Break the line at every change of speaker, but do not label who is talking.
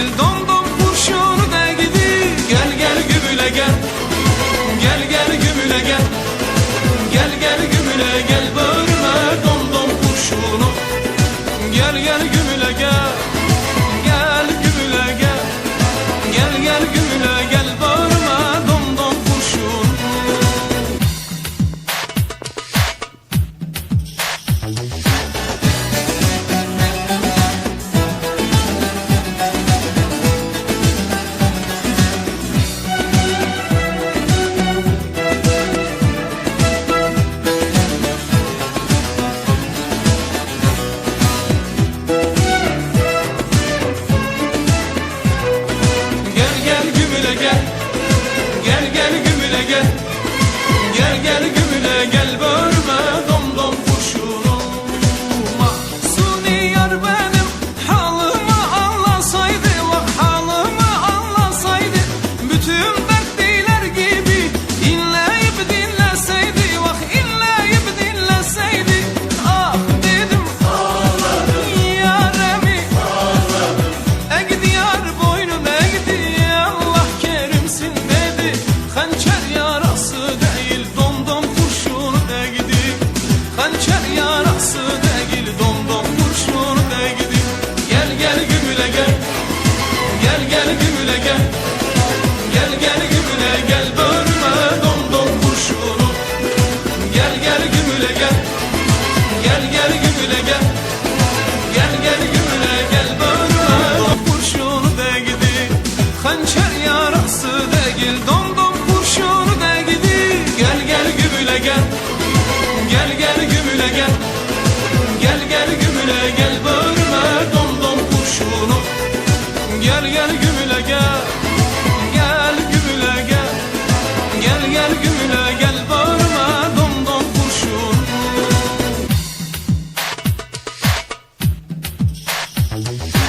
Yeşil domdom kurşunu da gidi. Gel gel gümüle gel. Gel gel gümüle gel. Gel gel gümüle gel. Bağrına domdom kurşunu. Gel gel gümüle gel. Thank you.